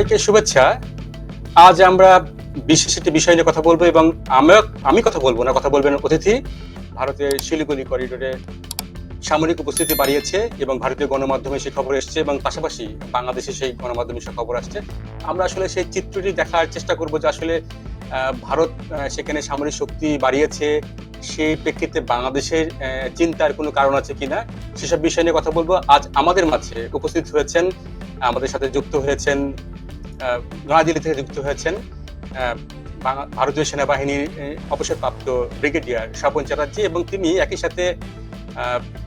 সবাইকে শুভেচ্ছা। আজ আমরা বিশেষ একটি বিষয় নিয়ে কথা বলব এবং আমি কথা বলব না, কথা বলবেন অতিথি। ভারতের শিলিগুড়ি করিডোরে সামরিক উপস্থিতি বাড়িয়েছে এবং ভারতীয় গণমাধ্যমে সেই খবর এসছে এবং পাশাপাশি বাংলাদেশে সেই গণমাধ্যমে সে খবর আসছে। আমরা আসলে সেই চিত্রটি দেখার চেষ্টা করব যে আসলে ভারত সেখানে সামরিক শক্তি বাড়িয়েছে। সেই প্রেক্ষিতে বাংলাদেশের চিন্তার কোনো কারণ আছে কিনা, সেসব বিষয় নিয়ে কথা বলব। আজ আমাদের মাঝে উপস্থিত হয়েছেন, আমাদের সাথে যুক্ত হয়েছেন নয়াদিল্লি থেকে যুক্ত হয়েছেন ভারতীয় সেনাবাহিনীর অবসরপ্রাপ্ত ব্রিগেডিয়ার স্বপন চ্যাটার্জি এবং তিনি একই সাথে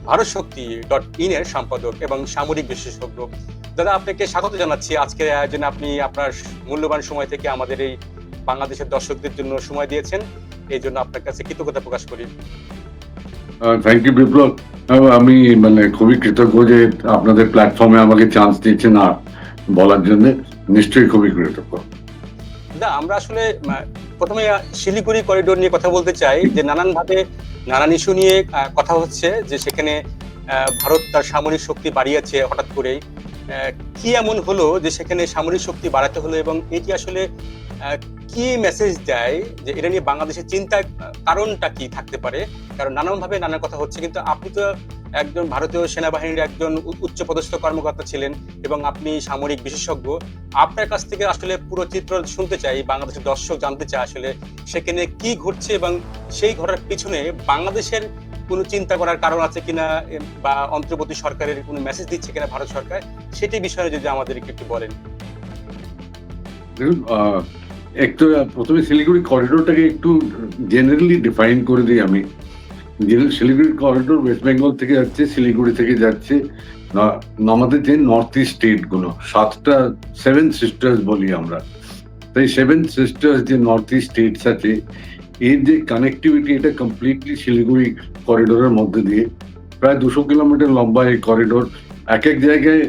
ভারত শক্তি ডট ইন এর সম্পাদক এবং সামরিক বিশেষজ্ঞ। দাদা, আপনাকে স্বাগত জানাচ্ছি। আজকের আয়োজনে আপনি আপনার মূল্যবান সময় থেকে আমাদের এই বাংলাদেশের দর্শকদের জন্য সময় দিয়েছেন। এই জন্য আপনার কাছে কৃতজ্ঞতা প্রকাশ করি। Thank you Biplab. আমি মানে খুবই কৃতজ্ঞ যে আপনাদের প্ল্যাটফর্মে আমাকে চান্স দিয়েছেন আর বলার জন্য। নিশ্চয়ই খুবই কৃতজ্ঞ না, আমরা আসলে প্রথমে শিলিগুড়ি করিডোর নিয়ে কথা বলতে চাই, যে নানানভাবে নানান ইস্যু নিয়ে কথা হচ্ছে, যে সেখানে ভারত তার সামরিক শক্তি বাড়িয়েছে হঠাৎ করেই। কি এমন হলো যে সেখানে সামরিক শক্তি বাড়াতে হলো এবং এটি আসলে কি মেসেজ দেয় যে এটা নিয়ে বাংলাদেশের চিন্তার কারণটা কি থাকতে পারে? কারণ নানানভাবে নানান কথা হচ্ছে, কিন্তু আপনি তো একজন ভারতীয় সেনাবাহিনীর একজন উচ্চপদস্থ কর্মকর্তা ছিলেন এবং আপনি সামরিক বিশেষজ্ঞ। আপনার কাছ থেকে আসলে পুরো চিত্র শুনতে চাই, বাংলাদেশের দর্শক জানতে চায় আসলে সেখানে কি ঘটছে এবং সেই ঘটার পিছনে বাংলাদেশের কোনো চিন্তা করার কারণ আছে কিনা বা অন্তর্বর্তী সরকারের কোনো মেসেজ দিচ্ছে কিনা ভারত সরকার, সেটি বিষয়ে যদি আমাদের একটু বলেন। একটু প্রথমে শিলিগুড়ি করিডোরটাকে একটু জেনারেলি ডিফাইন করে দিই আমি। শিলিগুড়ি করিডোর ওয়েস্ট বেঙ্গল থেকে যাচ্ছে, শিলিগুড়ি থেকে যাচ্ছে আমাদের যে নর্থ ইস্ট স্টেটগুলো সাতটা সেভেন সিস্টার্স বলি আমরা। তাই সেভেন সিস্টার্স যে নর্থ ইস্ট স্টেটস আছে, এর যে কানেক্টিভিটি এটা কমপ্লিটলি শিলিগুড়ি করিডোরের মধ্যে দিয়ে, প্রায় দুশো কিলোমিটার লম্বা এই করিডোর এক এক জায়গায়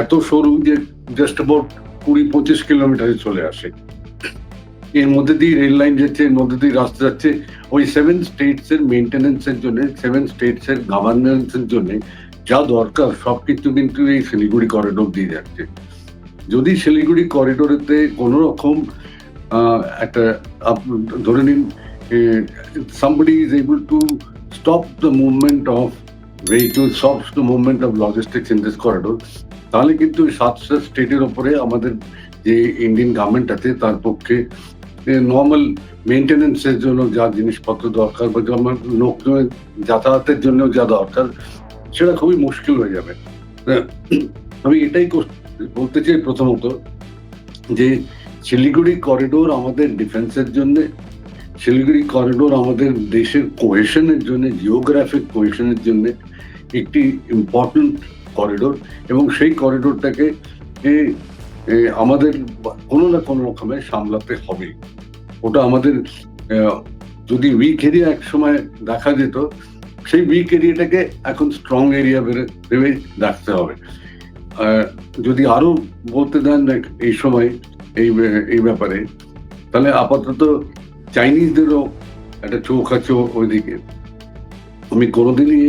এত সরু যে জাস্ট অ্যাবাউট কুড়ি পঁচিশ কিলোমিটারে চলে আসে। এর মধ্যে দিয়ে রেল লাইন যাচ্ছে, এর মধ্যে দিয়ে রাস্তা যাচ্ছে। ওই সেভেন স্টেটস এর মেনটেন্যান্স এর জন্য সেভেন স্টেটস এর গভর্নেন্স এর জন্য যা দরকার, সব কিছু কিন্তু এই শিলিগুড়ি করিডোর দিয়ে যাচ্ছে। যদি শিলিগুড়ি করিডোরেতে কোনো রকম একটা ধরে নিন somebody is able to stop the movement of vehicle of logistics in this corridor তাহলে কিন্তু সাতটা স্টেটের ওপরে আমাদের যে ইন্ডিয়ান গভর্নমেন্ট আছে, তার পক্ষে নর্মাল মেনটেনেন্সের জন্য যা জিনিসপত্র দরকার বা যেমন লোকজন যাতায়াতের জন্য যা দরকার, সেটা খুবই মুশকিল হয়ে যাবে। আমি এটাই বলতে চাই প্রথমত যে শিলিগুড়ি করিডোর আমাদের ডিফেন্সের জন্য, শিলিগুড়ি করিডোর আমাদের দেশের কোহেশনের জন্য জিওগ্রাফিক কোহেশনের জন্য একটি ইম্পর্টেন্ট করিডোর এবং সেই করিডোরটাকে আমাদের কোনো না কোনো রকমে সামলাতে হবে। ওটা আমাদের যদি উইক এরিয়া এক সময় দেখা যেত, সেই উইক এরিয়াটাকে এখন স্ট্রং এরিয়া ভেবে রাখতে হবে। যদি আরও বলতে দেন এই সময়, এই এই ব্যাপারে, তাহলে আপাতত চাইনিজদেরও একটা চোখ আছে ওইদিকে। আমি কোনোদিনই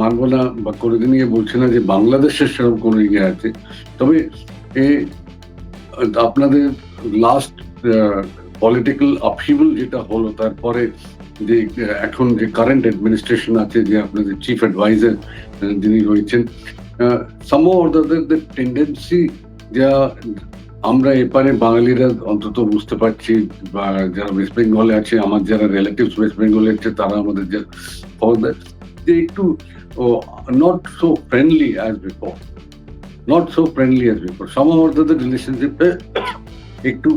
মানবো না বা কোনোদিনই বলছি না যে বাংলাদেশের সেরকম কোনো ইয়ে আছে। তবে আপনাদের লাস্ট পলিটিক্যাল আপহিবল যেটা হলো, তারপরে যে এখন যে কারেন্ট অ্যাডমিনিস্ট্রেশন আছে, যে আপনাদের চিফ অ্যাডভাইজার যিনি রয়েছেন সাম দ্য টেন্ডেন্সি যা আমরা এপারে বাঙালিরা অন্তত বুঝতে পারছি, বা যারা ওয়েস্ট বেঙ্গলে আছে, আমার যারা রিলেটিভস ওয়েস্ট বেঙ্গলে আছে, তারা আমাদের যে একটু not so friendly as before not so friendly as before সমবর্ধদের রিলেশনশিপে একটু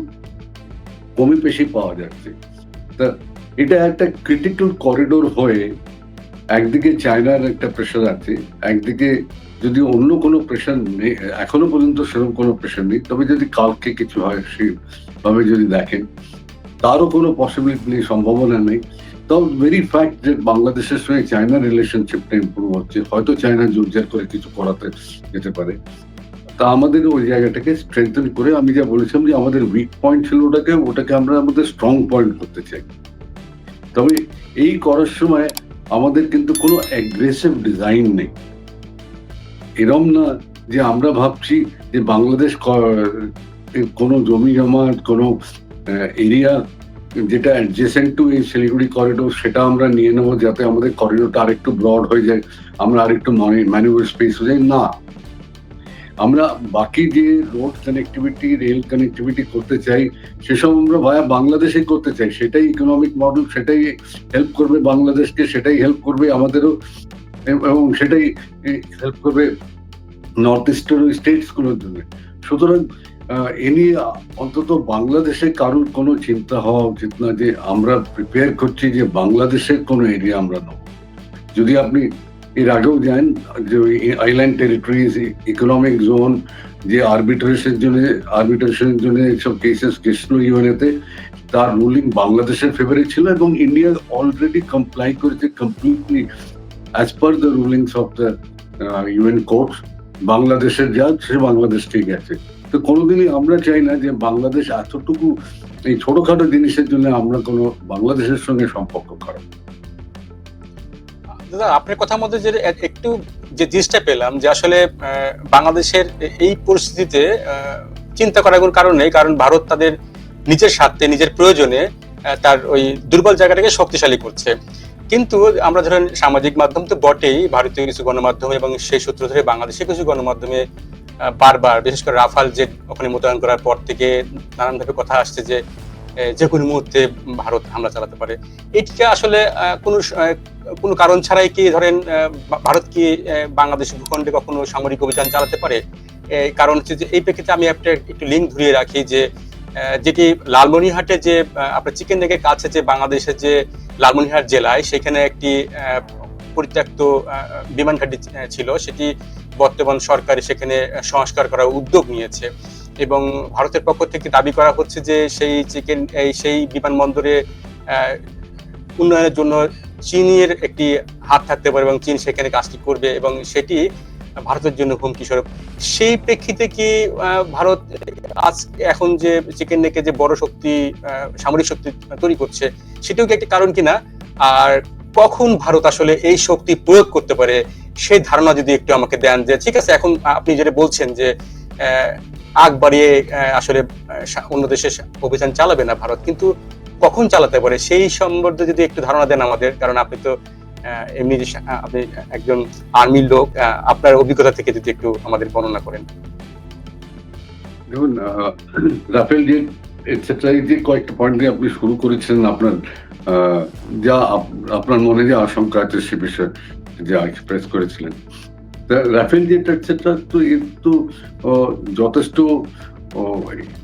কমে পেশি পাওয়া যাচ্ছে। তা এটা একটা ক্রিটিক্যাল করিডোর হয়ে একদিকে চায়নার একটা প্রেশার আছে, একদিকে যদি অন্য কোনো প্রেশার নেই, এখনও পর্যন্ত সেরকম কোনো প্রেশার নেই, তবে যদি কালকে কিছু হয় সেভাবে যদি দেখেন তারও কোনো পসিবিলিটি নেই, সম্ভাবনা নেই। তাও ভেরি ফ্যাক্ট যে বাংলাদেশের সঙ্গে চায়নার রিলেশনশিপটা ইম্প্রুভ হচ্ছে। হয়তো চায়না জোরজার করে কিছু করাতে যেতে পারে। তা আমাদের ওই জায়গাটাকে স্ট্রেংথেন করে আমি যা বলেছিলাম যে আমাদের উইক পয়েন্ট ছিল ওটাকে ওটাকে আমরা আমাদের স্ট্রং পয়েন্ট করতে চাই। তবে এই করার সময় আমাদের কিন্তু কোনো অ্যাগ্রেসিভ ডিজাইন নেই। এরম না যে আমরা ভাবছি যে বাংলাদেশ কোনো জমি জমা কোনো এরিয়া যেটা অ্যাডজেসেন্ট টু এই শিলিগুড়ি করিডোর সেটা আমরা নিয়ে নেব যাতে আমাদের করিডোরটা আরেকটু ব্রড হয়ে যায়, আমরা আরেকটু ম্যানুভার স্পেস হয়ে যায়। না, আমরা বাকি যে রোড কানেক্টিভিটি রেল কানেক্টিভিটি করতে চাই, সেসব আমরা ভায়া বাংলাদেশে করতে চাই। সেটাই ইকোনমিক মডেল সেটাই হেল্প করবে বাংলাদেশকে, সেটাই হেল্প করবে আমাদেরও, এবং সেটাই হেল্প করবে নর্থ ইস্টের স্টেটসগুলোর জন্য। সুতরাং নিয়ে অন্তত বাংলাদেশে কারোর কোনো চিন্তা হওয়া উচিত না যে আমরা প্রিপেয়ার করছি যে বাংলাদেশের কোনো এরিয়া আমরা নেব। যদি আপনি এর আগেও যান, যে আইল্যান্ড টেরিটরিজ ইকোনমিক জোন যে আরবিট্রেশনের জন্য আরবিট্রেশনের জন্য এইসব কেসেস গেছিল ইউএনএতে, তার রুলিং বাংলাদেশের ফেভারে ছিল এবং ইন্ডিয়া অলরেডি কমপ্লাই করেছে completely as per the rulings of the UN court বাংলাদেশের যা সে বাংলাদেশ ঠিক আছে তো কোনোদিনই আমরা চাই না যে বাংলাদেশ এতটুকু এই ছোটখাটো জিনিসের জন্য আমরা কোনো বাংলাদেশের সঙ্গে সম্পর্ক দাদা, আপনার কথার মধ্যে যে একটু যে জিনিসটা পেলাম যে আসলে বাংলাদেশের এই পরিস্থিতিতে চিন্তা করার কোনো কারণ নেই, কারণ ভারত তাদের নিজের স্বার্থে, নিজের প্রয়োজনে তার ওই দুর্বল জায়গাটাকে শক্তিশালী করছে। কিন্তু আমরা ধরেন সামাজিক মাধ্যম তো বটেই, ভারতীয় কিছু গণমাধ্যম এবং সেই সূত্র ধরে বাংলাদেশের কিছু গণমাধ্যমে বারবার, বিশেষ করে রাফাল জেট ওখানে মোতায়েন করার পর থেকে নানানভাবে কথা আসছে যে যে কোনো মুহূর্তে ভারত হামলা চালাতে পারে। এটিকে আসলে কোনো কোনো কারণ ছাড়াই কি ধরেন ভারত কি বাংলাদেশ ভূখণ্ডে কখনো সামরিক অভিযান চালাতে পারে? কারণ হচ্ছে যে, এই প্রেক্ষিতে আমি একটা, একটু লিঙ্ক ধরিয়ে রাখি যে যেটি লালমনিরহাটে যে আপনার চিকেন নেকের কাছে যে বাংলাদেশের যে লালমনিরহাট জেলায়, সেখানে একটি পরিত্যক্ত বিমান ঘাঁটি ছিল, সেটি বর্তমান সরকার সেখানে সংস্কার করার উদ্যোগ নিয়েছে। এবং ভারতের পক্ষ থেকে দাবি করা হচ্ছে যে সেই চিকেন, এই সেই বিমানবন্দরে উন্নয়নের জন্য চীনের একটি হাত থাকতে পারে এবং চীন সেখানে কাজটি করবে এবং সেটি ভারতের জন্য হুমকি স্বরূপ। সেই প্রেক্ষিতে কি ভারত আজ এখন যে চিকেন নেকে যে বড় শক্তি সামরিক শক্তি তৈরি করছে, সেটাও কি একটি কারণ কিনা? আর কখন ভারত আসলে এই শক্তি প্রয়োগ করতে পারে? সেই ধারণা যদি একটু আমাকে দেন যে, ঠিক আছে, এখন আপনি যেটা বলছেন যে আগ বাড়িয়ে আসলে অন্য দেশে অভিযান চালাবে না ভারত, কিন্তু কখন চালাতে পারে? সেই সম্বন্ধে যদি একটু ধারণা দেন আমাদের, কারণ আপনি তো এমনি আপনি একজন আর্মির লোক আপনার অভিজ্ঞতা থেকে যদি একটু আমাদের বর্ণনা করেন। দেখুন রাফেল এটসেট্রা যে কয়েকটা পয়েন্ট আপনি শুরু করেছিলেন আপনার যা আপ- আপনার মনে যে আশঙ্কা আছে সে বিষয়ে। যা এক্সপ্রেস করেছিলেন। রাফেল জেট এটসেট্রা তো আহ, যথেষ্ট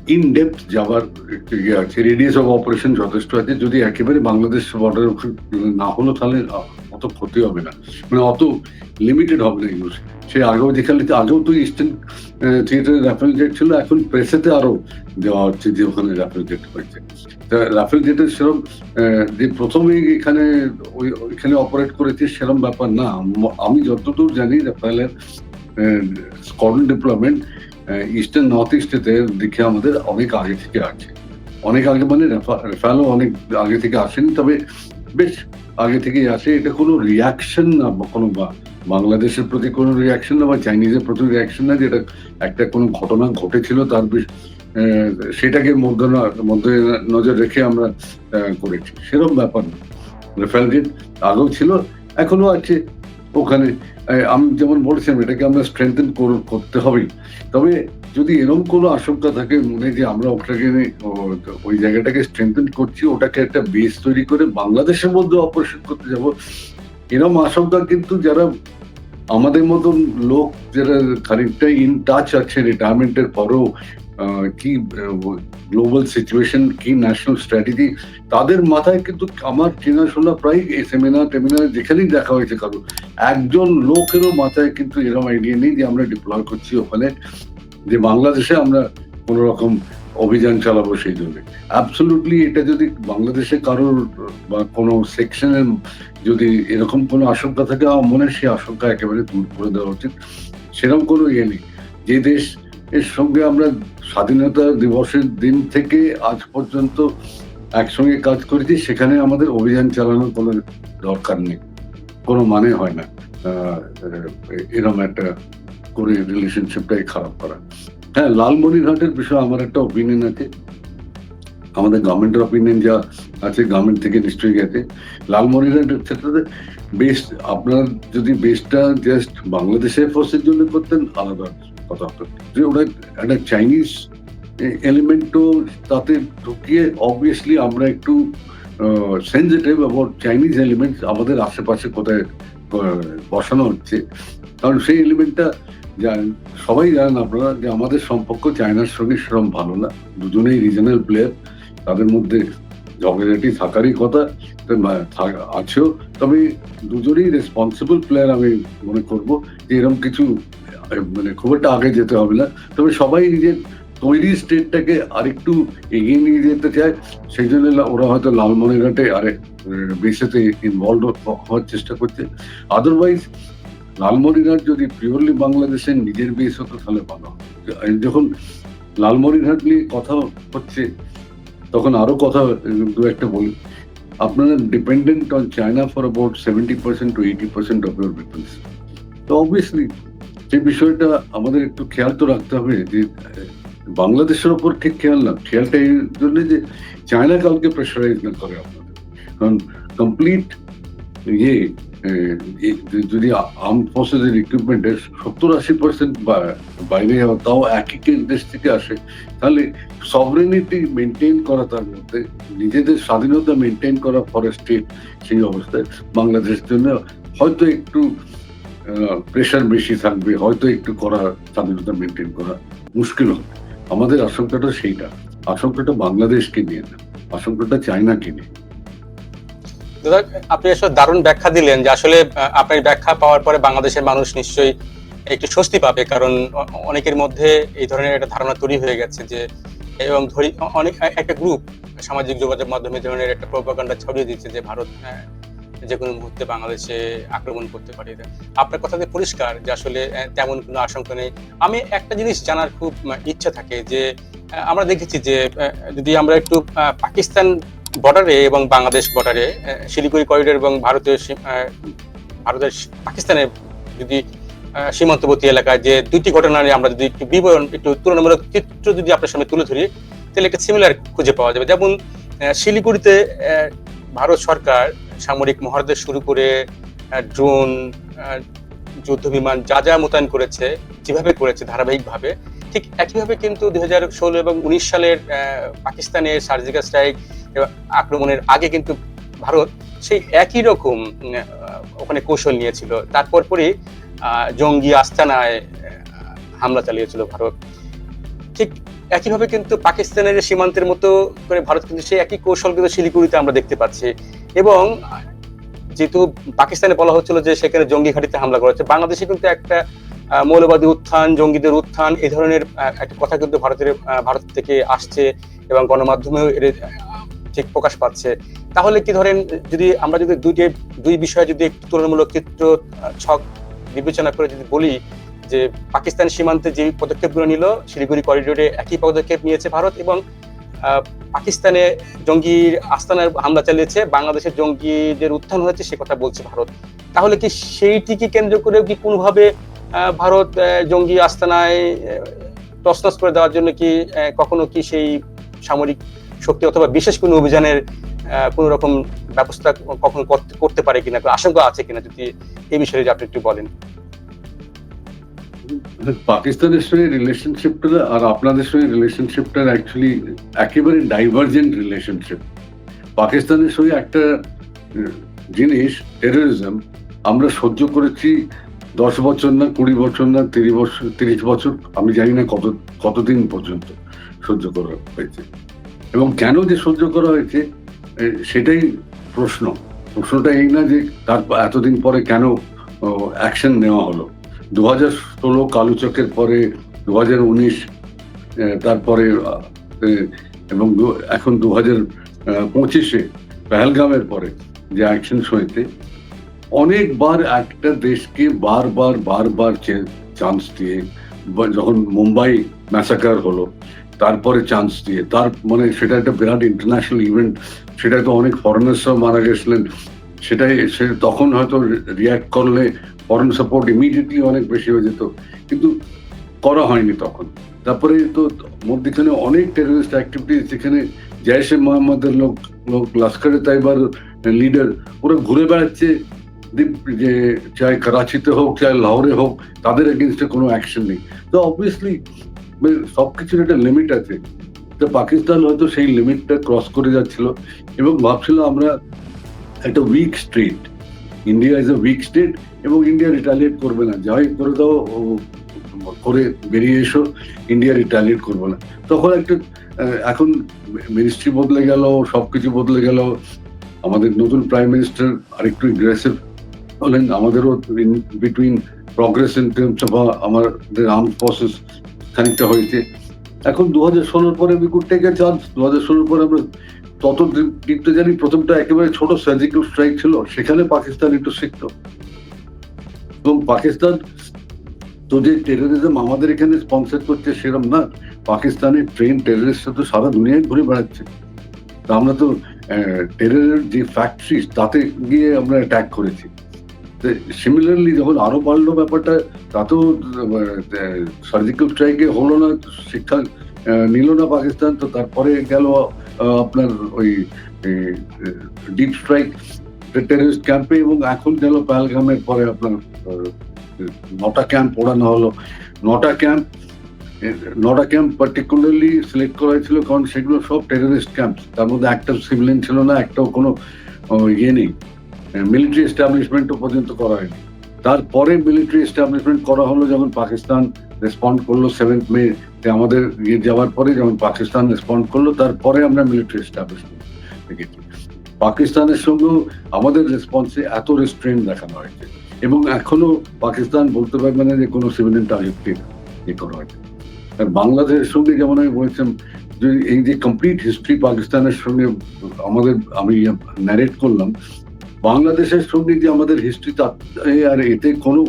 ইন ডেপথ যাওয়ার একটু ইয়ে আছে রেডিয়াস অফ অপারেশন যথেষ্ট আছে। যদি একেবারে বাংলাদেশ বর্ডার না হলো তাহলে অত ক্ষতি হবে না। মানে অত লিমিটেড হবে না ইউজ সে আগেও যেখানে আগেও তো ইস্টার্ন থিয়েটারে রাফেল জেট ছিল, এখন প্রেসেতে আরও দেওয়া হচ্ছে যে ওখানে রাফেল জেট হয়েছে। রাফেল জেটের সেরকম যে প্রথমেই এখানে ওই, ওইখানে অপারেট করেছে সেরকম ব্যাপার না। আমি যতদূর জানি রাফেলের স্কডন ডিপ্লয়মেন্ট ইস্টার্ন নর্থ ইস্টেতে দিকে আমাদের অনেক আগে থেকে আছে। অনেক আগে মানে রেফালও অনেক আগে থেকে আসেনি, তবে বেশ আগে থেকেই আসে এটা কোনো রিয়াকশন না, কোনো বা- বাংলাদেশের প্রতি কোনো রিয়াকশন না বা চাইনিজের প্রতি রিয়াকশন না, যেটা একটা কোনো ঘটনা ঘটেছিল, তার সেটাকে মধ্য মধ্যে নজর রেখে আমরা করেছি। সেরকম ব্যাপার না। জেট আগেও ছিল এখনও আছে। ওখানে আমি যেমন বলেছিলাম, এটাকে আমরা স্ট্রেংথেন করতে হবেই। তবে যদি এরকম কোনো আশঙ্কা থাকে মনে যে আমরা ওটাকে ওই জায়গাটাকে স্ট্রেংথেন করছি, ওটাকে একটা বেস তৈরি করে বাংলাদেশের মধ্যে অপারেশন করতে যাব এরকম আশঙ্কা কিন্তু যারা আমাদের মতন লোক যারা খানিকটা ইন টাচ আছে রিটায়ারমেন্টের পরেও কি গ্লোবাল সিচুয়েশন কি ন্যাশনাল স্ট্র্যাটেজি তাদের মাথায় কিন্তু আমার চেনাশোনা প্রায় এই সেমিনার টেমিনার যেখানেই দেখা হয়েছে কারও, একজন লোকেরও মাথায় কিন্তু এরকম আইডিয়া নেই যে আমরা ডিপ্লয় করছি ওখানে। যে বাংলাদেশে আমরা কোন রকম অভিযান চালাবো সেই জন্য। অ্যাবসলুটলি এটা যদি বাংলাদেশে কারোর বা কোনো সেকশনের যদি এরকম কোনো আশঙ্কা থাকে আমার মনে হয় সেই আশঙ্কা একেবারে দূর করে দেওয়া উচিত। সেরকম কোনো ইয়ে নেই। যে দেশ এর সঙ্গে আমরা স্বাধীনতা দিবসের দিন থেকে আজ পর্যন্ত একসঙ্গে কাজ করেছি সেখানে আমাদের অভিযান চালানোর কোনো দরকার নেই। কোনো মানে হয় না। আহ, এরকম একটা করে রিলেশনশিপটাই খারাপ করা। হ্যাঁ লালমনিরহাটের বিষয়ে আমার একটা অপিনিয়ন আছে। আমাদের গভর্নমেন্টের ওপিনিয়ন যা আছে গভর্নমেন্ট থেকে নিশ্চয়ই গেছে। লালমনিরহাটের ক্ষেত্রে বেস আপনার যদি বেসটা জাস্ট বাংলাদেশের ফোর্সের জন্য করতেন, আলাদা কথা হতো। যে ওরা একটা চাইনিজ এলিমেন্টও তাতে ঢুকিয়ে অবভিয়াসলি আমরা একটু সেন্সিটিভ অ্যাবাউট চাইনিজ এলিমেন্ট আমাদের আশেপাশে কোথায় বসানো হচ্ছে। কারণ সেই এলিমেন্টটা সবাই জানেন আপনারা যে আমাদের সম্পর্ক চায়নার সঙ্গে সেরকম ভালো না। দুজনেই রিজনাল প্লেয়ার তাদের মধ্যে ঝগড়াঝাটি থাকারই কথা আছেও। তবে দুজনেই রেসপন্সিবল প্লেয়ার আমি মনে করব যে এরকম কিছু মানে খুব একটা আগে যেতে হবে না। তবে সবাই নিজের তৈরি স্টেটটাকে আরেকটু এগিয়ে নিয়ে যেতে চায়। সেই জন্য ওরা হয়তো লালমনিরহাটে আরেক বেসেতে ইনভলভ হওয়ার চেষ্টা করছে। আদারওয়াইজ লালমনিরহাট যদি পিওরলি বাংলাদেশের নিজের বেস হতো তাহলে ভালো যখন লালমনিরহাট নিয়ে কথা হচ্ছে, তখন আরও কথা দু একটা বলি। আপনারা dependent on China for about seventy percent to eighty percent of your peoples তো অবভিয়াসলি সেই বিষয়টা আমাদের একটু খেয়াল তো রাখতে হবে যে, বাংলাদেশের ওপর ঠিক খেয়াল না। খেয়ালটা এই জন্য যে চায়না কাউকে প্রেশারাইজ না করে আপনাদের। কারণ কমপ্লিট ইয়ে যদি আর্ম ফোর্সেসের ইকুইপমেন্টের সত্তর আশি পার্সেন্ট বাইরে তাও একই দেশ থেকে আসে, তাহলে সভরেনিটি মেনটেন করা তার মধ্যে, নিজেদের স্বাধীনতা মেনটেন করা ফর স্টেট সেই অবস্থায় বাংলাদেশের জন্য হয়তো একটু প্রেশার বেশি থাকবে, হয়তো একটু করা, স্বাধীনতা মেনটেন করা মুশকিল হবে। আমাদের আশঙ্কাটা সেইটা। আশঙ্কাটা বাংলাদেশকে নিয়ে না, আশঙ্কাটা চায়নাকে নিয়ে। দাদা, আপনি আসলে দারুণ ব্যাখ্যা দিলেন যে আসলে আপনার ব্যাখ্যা পাওয়ার পরে বাংলাদেশের মানুষ নিশ্চয়ই একটু স্বস্তি পাবে, কারণ অনেকের মধ্যে এই ধরনের একটা ধারণা তৈরি হয়ে গেছে যে, এবং ধরি অনেক একটা গ্রুপ সামাজিক যোগাযোগ মাধ্যমে ধরনের একটা প্রোপাগান্ডা ছড়িয়ে দিচ্ছে যে ভারত যে কোনো মুহূর্তে বাংলাদেশে আক্রমণ করতে পারে। আপনার কথাতে পরিষ্কার যে আসলে তেমন কোনো আশঙ্কা নেই। আমি একটা জিনিস জানার খুব ইচ্ছা থাকে যে আমরা দেখেছি যে যদি আমরা একটু পাকিস্তান বর্ডারে এবং বাংলাদেশ বর্ডারে শিলিগুড়ি করিডোর এবং আহ, ভারতের পাকিস্তানের যদি সীমান্তবর্তী এলাকায় যে দুইটি ঘটনা নিয়ে আমরা যদি একটু বিবরণ একটু তুলনামূলক চিত্র যদি আপনার সামনে তুলে ধরি তাহলে একটা সিমিলার খুঁজে পাওয়া যাবে। যেমন শিলিগুড়িতে ভারত সরকার সামরিক মহারদের শুরু করে ড্রোন যুদ্ধ বিমান যা যা মোতায়েন করেছে, যেভাবে করেছে ধারাবাহিকভাবে, ঠিক একইভাবে কিন্তু দুই হাজার ষোলো এবং উনিশ সালের পাকিস্তানের সার্জিক্যাল স্ট্রাইক আক্রমণের আগে কিন্তু ভারত সেই একই রকম ওখানে কৌশল নিয়েছিল। তারপর পরই জঙ্গি আস্তানায় হামলা চালিয়েছিল ভারত। ঠিক একইভাবে কিন্তু পাকিস্তানের সীমান্তের মতো করে ভারত কিন্তু সেই একই কৌশল কিন্তু শিলিগুড়িতে আমরা দেখতে পাচ্ছি। এবং যেহেতু পাকিস্তানে বলা হচ্ছিল যে সেখানে জঙ্গি ঘাঁটিতে হামলা করেছে। বাংলাদেশে কিন্তু একটা মৌলবাদী উত্থান, জঙ্গিদের উত্থান এই ধরনের একটা কথা কিন্তু ভারতের ভারত থেকে আসছে এবং গণমাধ্যমেও এর ঠিক প্রকাশ পাচ্ছে। তাহলে কি ধরেন, যদি আমরা যদি দুইটি দুই বিষয়ে যদি একটু তুলনামূলক চিত্র ছক বিবেচনা করে যদি বলি যে পাকিস্তান সীমান্তে যে পদক্ষেপগুলো নিল, শিলিগুড়ি করিডোরে একই পদক্ষেপ নিয়েছে ভারত এবং পাকিস্তানে জঙ্গির আস্তানার হামলা চালিয়েছে, বাংলাদেশের জঙ্গিদের উত্থান হয়েছে, সে কথা বলছে ভারত। তাহলে কি সেইটিকে কেন্দ্র করে কি কোনোভাবে ভারত জঙ্গি আস্তানায় তছনছ করে দেওয়ার জন্য কি কখনো কি সেই সামরিক শক্তি অথবা বিশেষ কোনো অভিযানের কোনো রকম ব্যবস্থা কখনো করতে- পারে কিনা আশঙ্কা আছে কিনা যদি এই বিষয়ে আপনি একটু বলেন? পাকিস্তানের সঙ্গে রিলেশনশিপটা আর আপনাদের সঙ্গে রিলেশনশিপটা অ্যাকচুয়ালি একেবারে ডাইভার্জেন্ট রিলেশনশিপ পাকিস্তানের সঙ্গে একটা জিনিস টেরোরিজম আমরা সহ্য করেছি দশ বছর না কুড়ি বছর না তিরিশ বছর তিরিশ বছর, আমি জানি না কত, কতদিন পর্যন্ত সহ্য করা হয়েছে। এবং কেন যে সহ্য করা হয়েছে সেটাই প্রশ্ন। প্রশ্নটা এই না যে তার এতদিন পরে কেন অ্যাকশন নেওয়া হলো। দু হাজার ষোলো কালুচকের পরে দু হাজার উনিশ তারপরে এবং এখন দু হাজার পঁচিশে পেহেলগামের পরে যে অ্যাকশন হয়েছে অনেকবার একটা দেশকে বারবার বারবার চান্স দিয়ে যখন মুম্বাই ম্যাসাকার হলো, তারপরে চান্স দিয়ে, তার মানে সেটা একটা বিরাট ইন্টারন্যাশনাল ইভেন্ট সেটা তো অনেক ফরেনার্সরাও মারা গেছিলেন সেটাই, সে তখন হয়তো রিয়াক্ট করলে ফরেন সাপোর্ট ইমিডিয়েটলি অনেক বেশি হয়ে যেত। কিন্তু করা হয়নি তখন। তারপরে তো মধ্যখানে অনেক টেররিস্ট অ্যাক্টিভিটিস যেখানে জয়শে মোহাম্মদের লোক লোক লস্করে তাইবার লিডার ওরা ঘুরে বেড়াচ্ছে। যে চাই করাচিতে হোক, চাই লাহোরে হোক, তাদের এগেনস্টে কোনো অ্যাকশন নেই। তো অবভিয়াসলি সব কিছুর একটা লিমিট আছে। তো পাকিস্তান হয়তো সেই লিমিটটা ক্রস করে যাচ্ছিল। এবং ভাবছিল আমরা একটা weak state India is a weak state এবং ইন্ডিয়া রিটালিয়েট করবে না। যাই করে দাও করে বেরিয়ে এসো ইন্ডিয়া রিটালিয়েট করবে না। তখন একটা এখন মিনিস্ট্রি বদলে গেল, সবকিছু বদলে গেল। আমাদের নতুন প্রাইম মিনিস্টার আরেকটু এগ্রেসিভ হলেন। আমাদেরও between progress in terms of আমাদের আর্ম ফোর্সেস খানিকটা হয়েছে। এখন দু হাজার ষোলোর পরে উই কুড টেক চান্স দু হাজার ষোলোর পরে আমরা তত দিকটা জানি প্রথমটা একেবারে ছোট সার্জিক্যাল স্ট্রাইক ছিল, সেখানে পাকিস্তান একটু শিখতো। এবং পাকিস্তান তো যে টেরোরিজম আমাদের এখানে স্পন্সর করছে সেরকম না পাকিস্তানের ট্রেন টেররিস্ট তো সারা দুনিয়ায় ঘুরে বেড়াচ্ছে। তা আমরা তো টেররের যে ফ্যাক্টরি তাতে গিয়ে আমরা অ্যাটাক করেছি। সিমিলারলি যখন আরও বাড়লো ব্যাপারটা, তাতেও সার্জিক্যাল স্ট্রাইকে হলো না, শিক্ষা নিল না পাকিস্তান, তো তারপরে গেল আপনার ওই ডিপ স্ট্রাইক টেররিস্ট ক্যাম্পে এবং এখন গেল পাহলগামের পরে আপনার নটা ক্যাম্প ওড়ানো হলো। নটা ক্যাম্প নটা ক্যাম্প পার্টিকুলারলি সিলেক্ট করা হয়েছিল কারণ সেগুলো সব টেররিস্ট ক্যাম্প তার মধ্যে একটা সিভিলিয়ান ছিল না, একটাও কোনো ইয়ে নেই। মিলিটারি এস্টাবলিশমেন্টও পর্যন্ত করা হয়নি। তারপরে মিলিটারি এস্টাবলিশমেন্ট করা হলো যখন পাকিস্তান রেসপন্ড করল সেভেন্থ মে আমাদের ইয়ে যাওয়ার পরে যখন পাকিস্তান রেসপন্ড করল, তারপরে আমরা মিলিটারি এস্টাবলিশমেন্ট দেখেছি পাকিস্তানের সঙ্গেও আমাদের রেসপন্সে এত রেস্টুরেন্ট দেখানো হয়েছে। এবং এখনও পাকিস্তান বলতে পারবে না যে কোনো সিভিলিয়ান টার্গেটকে ইয়ে করা হয়েছে। আর বাংলাদেশের সঙ্গে যেমন আমি বলেছিলাম, যে এই যে কমপ্লিট হিস্ট্রি পাকিস্তানের সঙ্গে আমাদের আমি ন্যারেট করলাম বাংলাদেশের সঙ্গে যে আমাদের হিস্ট্রি আর এতে কোনো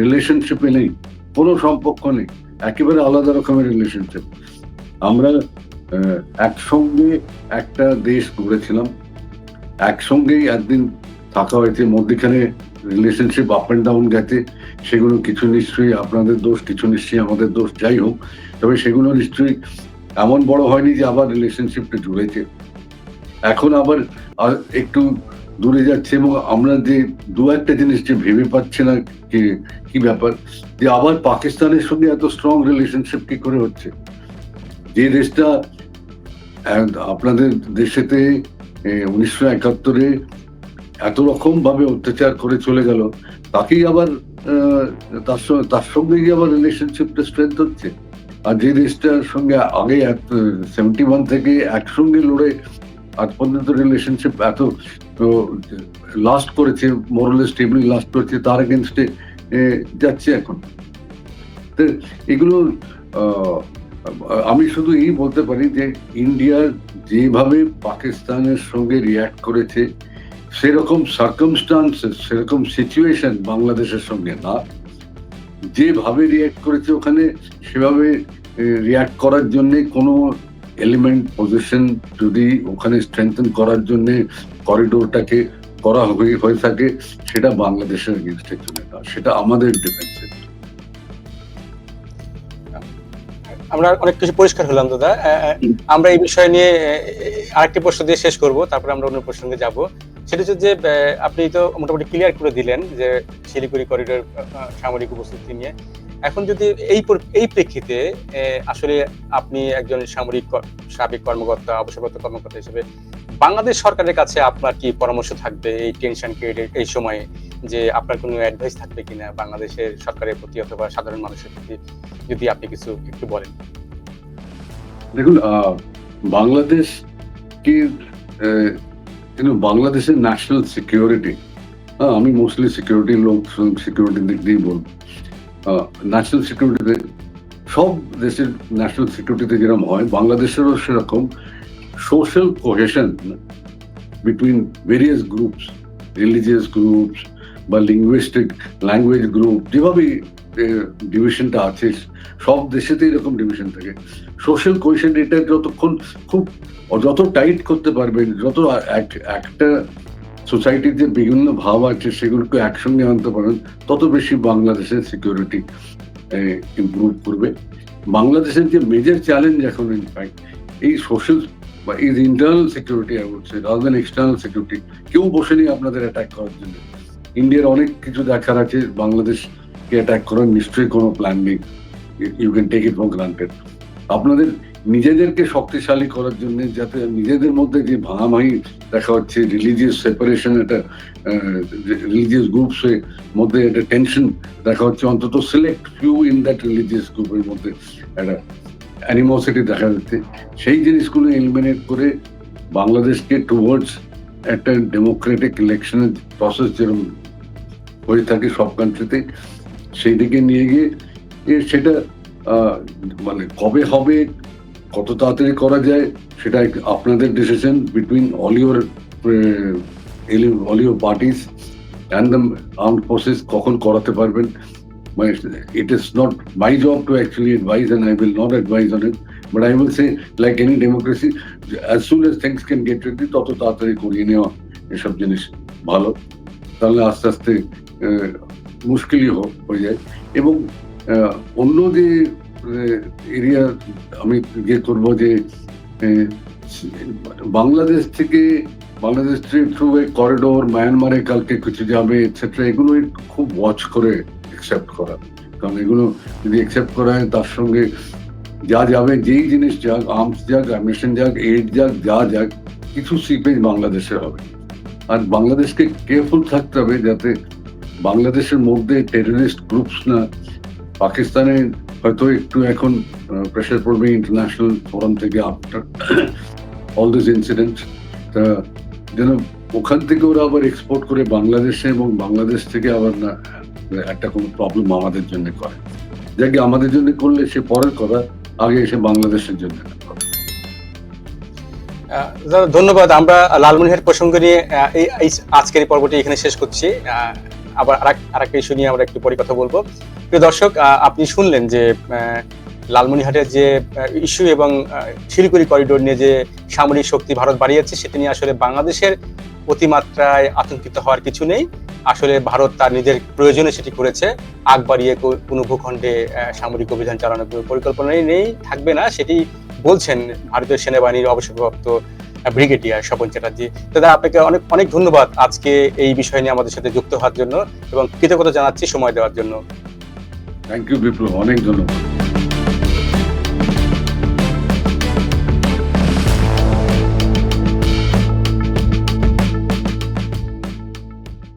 রিলেশনশিপে নেই, কোনো সম্পর্ক নেই, একেবারে আলাদা রকমের রিলেশনশিপ আমরা একসঙ্গে একটা দেশ গড়েছিলাম, একসঙ্গেই একদিন থাকা হয়েছে, মধ্যখানে রিলেশনশিপ আপ অ্যান্ড ডাউন গেছে, সেগুলো কিছু নিশ্চয়ই আপনাদের দোষ, কিছু নিশ্চয়ই আমাদের দোষ, যাই হোক, তবে সেগুলো নিশ্চয়ই এমন বড় হয়নি যে আবার রিলেশনশিপটা জুড়েছে। এখন আবার একটু দূরে যাচ্ছে এবং আমরা যে দু একটা জিনিস যে ভেবে পাচ্ছি না কি কি ব্যাপার, যে আবার পাকিস্তানের সঙ্গে এত স্ট্রং রিলেশনশিপ কি করে হচ্ছে? যে দেশটা আপনাদের দেশেতে উনিশশো একাত্তরে এত রকম ভাবে অত্যাচার করে চলে গেল, তাকেই আবার তার সঙ্গে, তার সঙ্গেই আবার রিলেশনশিপটা স্ট্রেংথ হচ্ছে। আর যে দেশটার সঙ্গে আগে সেভেন্টি ওয়ান থেকে একসঙ্গে লড়ে আজ পর্যন্ত রিলেশনশিপ এত লাস্ট করেছে মোরালে স্টেবলি লাস্ট করেছে, তার এগেনস্টে যাচ্ছে এখন। তো, এগুলো আমি শুধু এই বলতে পারি যে ইন্ডিয়ার যেভাবে পাকিস্তানের সঙ্গে রিয়াক্ট করেছে, সেরকম সার্কামস্টান্সেস সেরকম সিচুয়েশন বাংলাদেশের সঙ্গে না। যেভাবে রিয়াক্ট করেছে ওখানে, সেভাবে রিয়াক্ট করার জন্যে কোনো এলিমেন্ট পজিশন যদি ওখানে স্ট্রেংথেন করার জন্য করিডোরটাকে করা হয়ে হয়ে থাকে, সেটা বাংলাদেশের এগেনস্টে না, সেটা আমাদের ডিফেন্সে আমরা অনেক কিছু পরিষ্কার হলাম, দাদা। আমরা এই বিষয় নিয়ে আরেকটি প্রশ্ন দিয়ে শেষ করব, তারপরে আমরা অন্য প্রসঙ্গে যাব। সেটা হচ্ছে যে আপনি তো মোটামুটি ক্লিয়ার করে দিলেন যে শিলিগুড়ি করিডোর সামরিক উপস্থিতি নিয়ে। এখন যদি এই এই প্রেক্ষিতে আসলে আপনি একজন সামরিক সাবেক কর্মকর্তা, অবসরপ্রাপ্ত কর্মকর্তা হিসেবে বাংলাদেশ সরকারের কাছে আপনার কি পরামর্শ থাকবে এই টেনশন ক্রিয়েটেড এই সময়ে যে আপনার কোনো অ্যাডভাইস থাকবে কিনা বাংলাদেশের সরকারের প্রতি অথবা সাধারণ মানুষের প্রতি, যদি আপনি কিছু একটু বলেন? দেখুন বাংলাদেশ কি বাংলাদেশের ন্যাশনাল সিকিউরিটি আমি মোস্টলি সিকিউরিটি লোক সিকিউরিটির দিক দিয়েই বলব। ন্যাশনাল সিকিউরিটিতে সব দেশের ন্যাশনাল সিকিউরিটিতে যেরকম হয়, বাংলাদেশেরও সেরকম social cohesion between various groups religious groups বা লিঙ্গুইস্টিক ল্যাঙ্গুয়েজ গ্রুপ যেভাবেই ডিভিশনটা আছে, সব দেশেতেই এরকম ডিভিশন থাকে। সোশ্যাল কোয়েশন এটা যতক্ষণ খুব, যত টাইট করতে পারবেন, যত এক- একটা সোসাইটিতে বিভিন্ন ভাব আছে, সেগুলোকে একসঙ্গে আনতে পারেন। তত বেশি বাংলাদেশের সিকিউরিটি ইমপ্রুভ করবে। বাংলাদেশের যে মেজর চ্যালেঞ্জ এখন ইনফ্যাক্ট এই সোশ্যাল বা এই internal security I would rather than external security কেউ বসেনি আপনাদের অ্যাটাক করার জন্য। ইন্ডিয়ার অনেক কিছু দেখার আছে, বাংলাদেশকে অ্যাটাক করার নিশ্চয়ই কোনো প্ল্যান নেই। You can take it for granted আপনাদের নিজেদেরকে শক্তিশালী করার জন্য যাতে নিজেদের মধ্যে যে ভাঙাভাঙি দেখা হচ্ছে রিলিজিয়াস সেপারেশন একটা রিলিজিয়াস গ্রুপস মধ্যে একটা টেনশন দেখা হচ্ছে, অন্তত select few in that religious গ্রুপের মধ্যে একটা অ্যানিমোসিটি দেখা যাচ্ছে। সেই জিনিসগুলো এলিমিনেট করে বাংলাদেশকে টুয়ার্ডস একটা ডেমোক্রেটিক ইলেকশনের প্রসেস যেরকম হয়ে থাকে সব কান্ট্রিতে সেই দিকে নিয়ে গিয়ে সেটা মানে কবে হবে কত তাড়াতাড়ি করা যায় সেটা আপনাদের decision between all your all your parties and the arm forces কখন করাতে পারবেন। It is not my job to actually advise and I will not advise on it but I will say like any democracy as soon as things can get ready তত তাড়াতাড়ি করিয়ে নেওয়া এসব জিনিস ভালো। তাহলে আস্তে আস্তে মুশকিলই হ- হয়ে যায়। এবং আহ, অন্য যে এরিয়া আমি ইয়ে করব যে বাংলাদেশ থেকে বাংলাদেশ থ্রু এ করিডোর মায়ানমারে কালকে কিছু যাবে এটসেট্রা এগুলো খুব ওয়াচ করে অ্যাকসেপ্ট করা। কারণ এগুলো যদি অ্যাকসেপ্ট করা হয়, তার সঙ্গে যা যাবে, যেই জিনিস যাক আর্মস যাক অ্যামিশন যাক এইড যাক, যা যাক, কিছু সিপেজ বাংলাদেশে হবে। আর বাংলাদেশকে কেয়ারফুল থাকতে হবে যাতে বাংলাদেশের মধ্যে টেররিস্ট গ্রুপস না পাকিস্তানে হয়তো একটু এখন প্রেশার পড়বে ইন্টারন্যাশনাল ফোরাম থেকে আফটার অল দিস ইনসিডেন্ট যেন ওখান থেকে ওরা আবার এক্সপোর্ট করে বাংলাদেশে এবং বাংলাদেশ থেকে আবার না, একটা কোনো প্রবলেম আমাদের জন্য করে। যাকে আমাদের জন্য করলে সে পরের কথা, আগে এসে বাংলাদেশের জন্য ধন্যবাদ। আমরা লালমনিরহাট প্রসঙ্গ নিয়ে এই আজকের পর্বটি এখানে শেষ করছি। আবার আরেক- আরেকটা ইস্যু নিয়ে আমরা একটু পরে কথা বলব। প্রিয় দর্শক আপনি শুনলেন যে লালমনিরহাটের যে ইস্যু এবং শিলিগুড়ি করিডোর নিয়ে যে সামরিক শক্তি ভারত বাড়িয়েছে, সেটা নিয়ে আসলে বাংলাদেশের অতিমাত্রায় আতঙ্কিত হওয়ার কিছু নেই। আসলে ভারত তার নিজের প্রয়োজনে সেটি করেছে। আগ বাড়িয়ে কোনো ভূখণ্ডে সামরিক অভিযান চালানোর কোনো পরিকল্পনাই নেই, থাকবে না, সেটি বলছেন ভারতীয় সেনাবাহিনীর অবসরপ্রাপ্ত ব্রিগেডিয়ার স্বপন চ্যাটার্জি। দাদা, আপনাকে অনেক অনেক ধন্যবাদ আজকে এই বিষয় নিয়ে আমাদের সাথে যুক্ত হওয়ার জন্য এবং কৃতজ্ঞতা জানাচ্ছি সময় দেওয়ার জন্য। থ্যাংক ইউ বিপ্লব অনেক ধন্যবাদ।